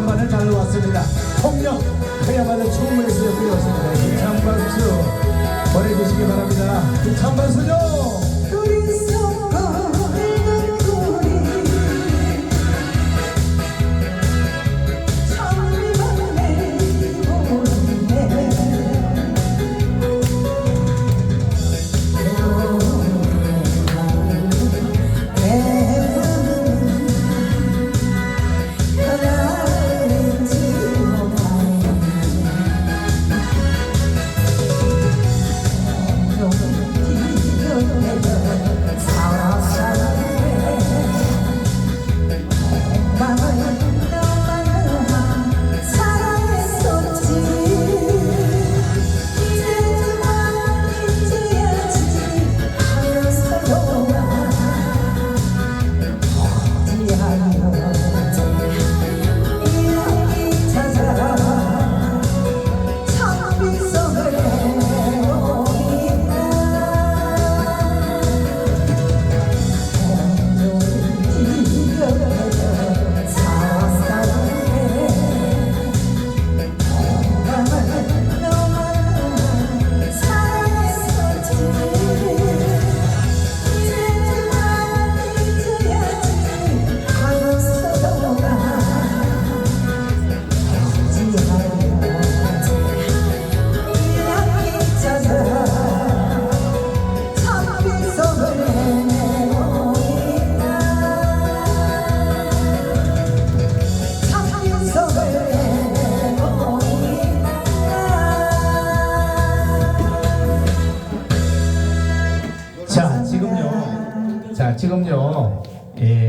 오랜만에 달려왔습니다. 폭력 그야말로 충무에서 연구였습니다. 힘찬 박수 보내주시기 바랍니다. 힘찬 박수죠. 자 지금요. 자 지금요. 예.